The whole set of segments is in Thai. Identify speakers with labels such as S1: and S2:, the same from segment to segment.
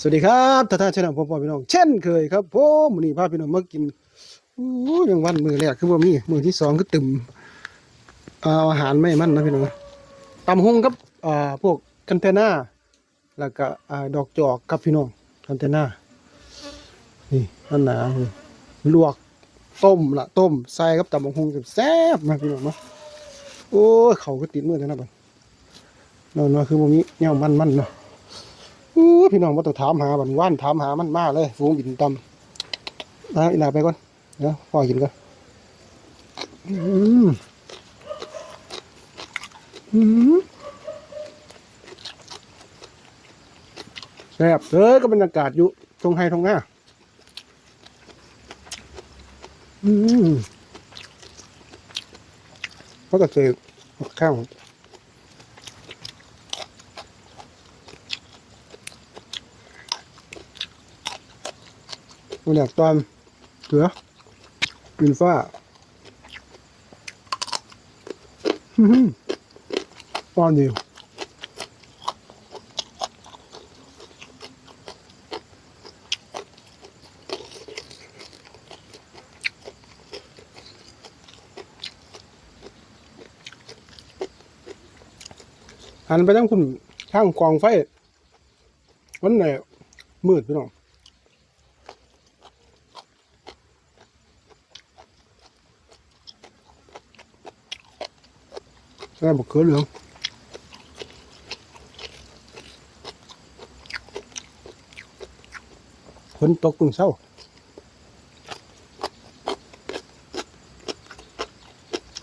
S1: สวัสดีครับท่านท่านชนะผมพ่อพี่น้อง เช่นเคยครับผมมื้อนี้พาพี่น้องมากินอู้ยังวันมือแรกคือบ่มีมือที่สองคือตึมเอาอาหารไม่มั่นนะพี่น้องตำฮงกับอ่าพวกคันเทน่าแล้วก็อ่าดอกจอกกับพี่น้องคันเทน่านี่อันหนาลวกต้มละต้มใส่กับตำบักฮงแซ่บๆนะพี่น้องเนาะโอ้เขาก็ติดมือแล้วนะบัด นอนมาคือบ่มีแนวมันมันเนาะอู้พี่น้องบ่ต้องถามหาบันว่านถามหามันมากเลยฝูงบินตำนะอีลาไปก่อนเดี๋ยวพ่อกินก่อนอืมอืมแซ่บเด้อก็บรรยากาศอยู่ตรงไฮตรงหน้าอืมเพราะก็เจอข้าว มันอยากตอนเสือกินฟ้าอ้อหือตอนเดียวหันไปทั้งคุณข้งกองไฟวันไหนมืดพี่น้อง ใส่บักเขือเหลืองฝนตกตึงเศร้า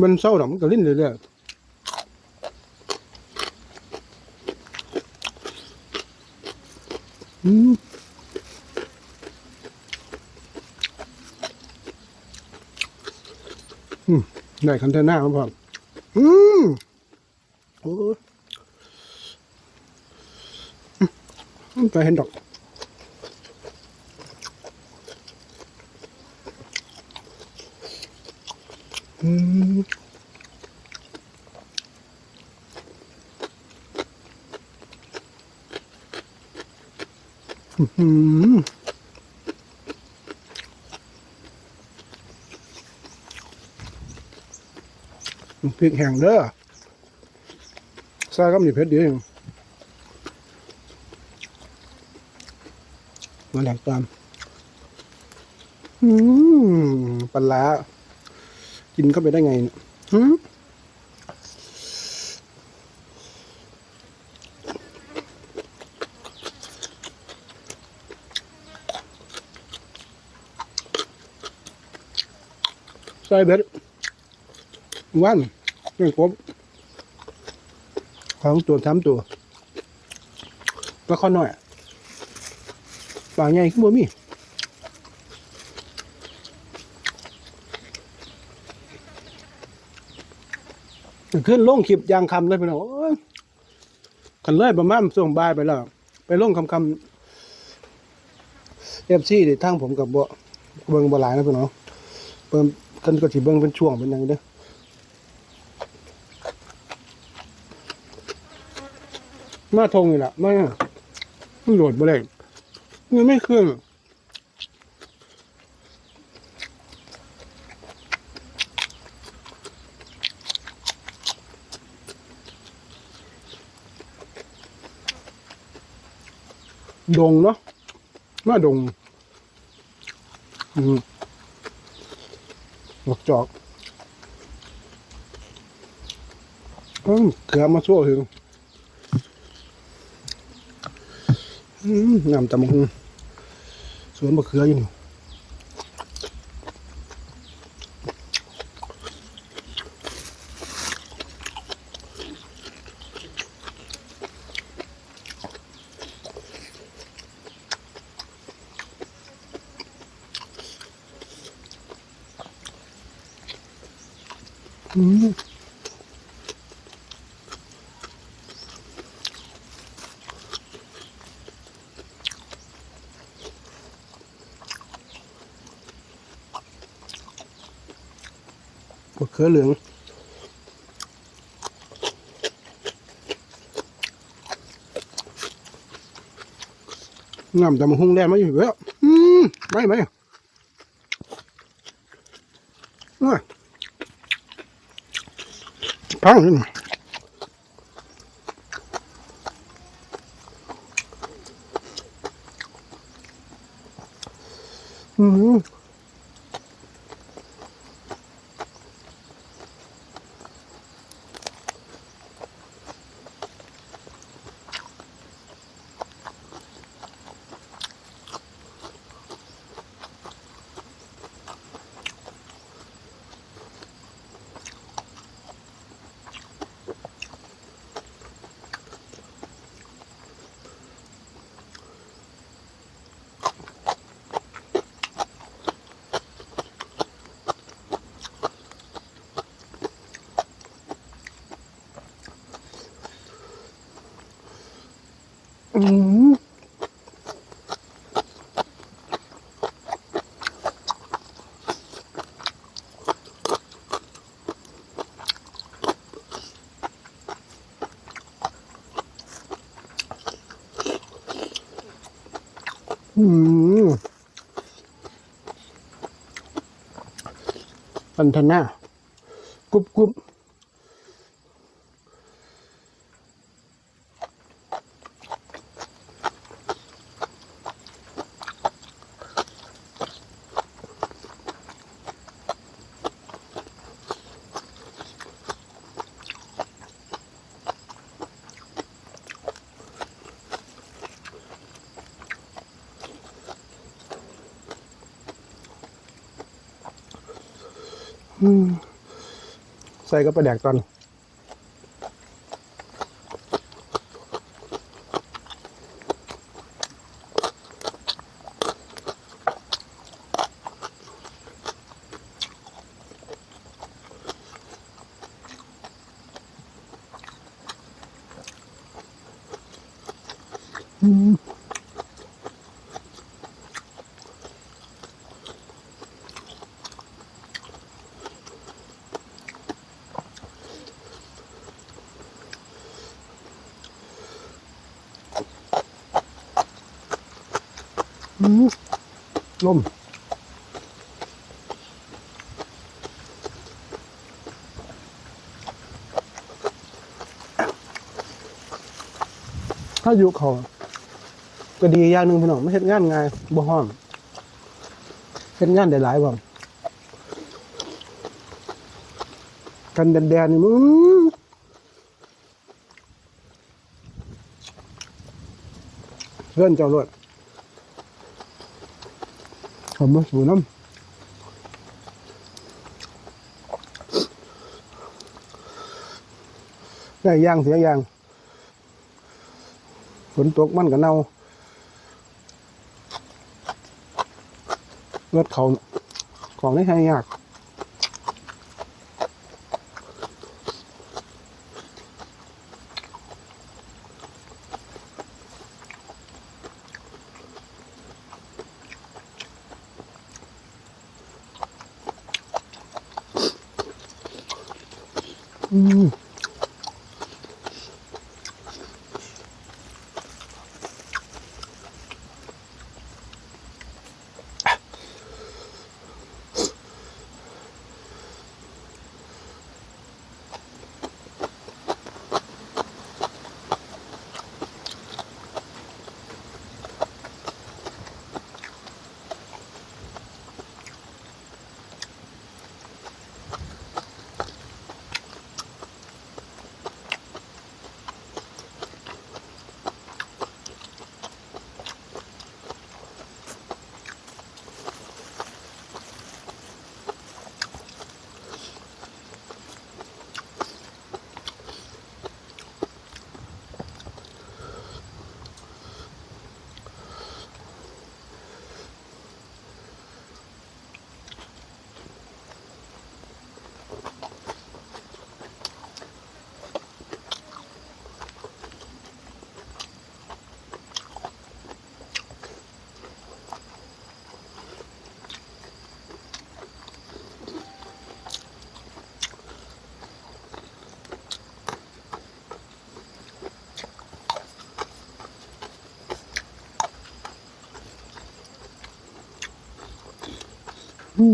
S1: มันเศร้าหรอมันก็ลิ้นเรื่อยอืมอืมได้คันเทน่าครับพ่อ อืมโอ้ยไปเห็นดอกอืมอื้อ พริกแห้งเด้อใส่ก็มีเพชรดีเองมาแหลกตามอืมปลาร้กินเข้าไปได้ไงเนี่ยหืมใส่เบ็ดวัน นครบของตัวทำตัวปลาคอน้อยปลาใหญ่ขึ้นบ่มีขึ้นลงคลิปยางคำเลยพี่น้องกันเลยประมาณส่วงบ่ายไปแล้ว ไปลงคำคำเอฟซีเดี๋ยวทางผมกับบ่เบิ่งบ่หลายนะพี่น้องเบิ่งกันก็สิเบิ่งเป็นช่วงเป็นยังเด้อ มาทงนี่แหละมามันโหลดบ่ได้มันไม่เครื่องดงเนาะมาดงอืมหลอกจอกอืมเกือบมาชั่วถึง อืม น้ำตำมุ้งสวนมะเขืออยู่นี่อืมม เขือเหลือง งามแต่มาหุ้งแรงไมาอยู่แล้วอืมไม่ไหมเอ้ยพังเลยนอืม อืมอันทนากรุบกรุบ ใส่ก็ไปแดกตอนอืมอืม ลมถ้าอยู่เขาก็ดีอย่างหนึ่งพี่น้องไม่เห็นงานง่ายบ่ห้องเห็นงานได้หลายบ่กันแดนๆนี่มึงเพื่อนเจ้ารถ ผมมาสูน้ำได้ย่างเสียย่างฝนตกมันก็เน่ารถเขาของได้ใช้ยาก อื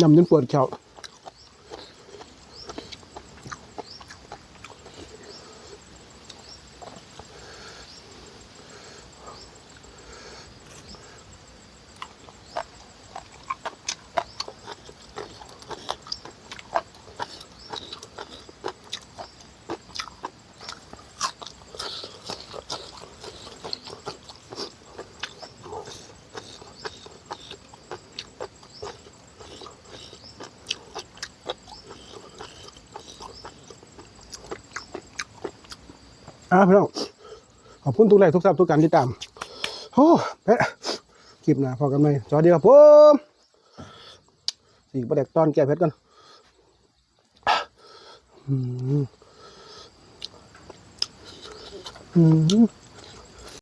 S1: ยำจนปวดเข่า อ่าพี่น้องขอบคุณทุกไลค์ทุกซับทุกการติดตามโอ้แพะคลิปหน้าพอกันไหมสวัสดีครับผมสี่ประเด็กตอนแก้เพชรกันอืมอืม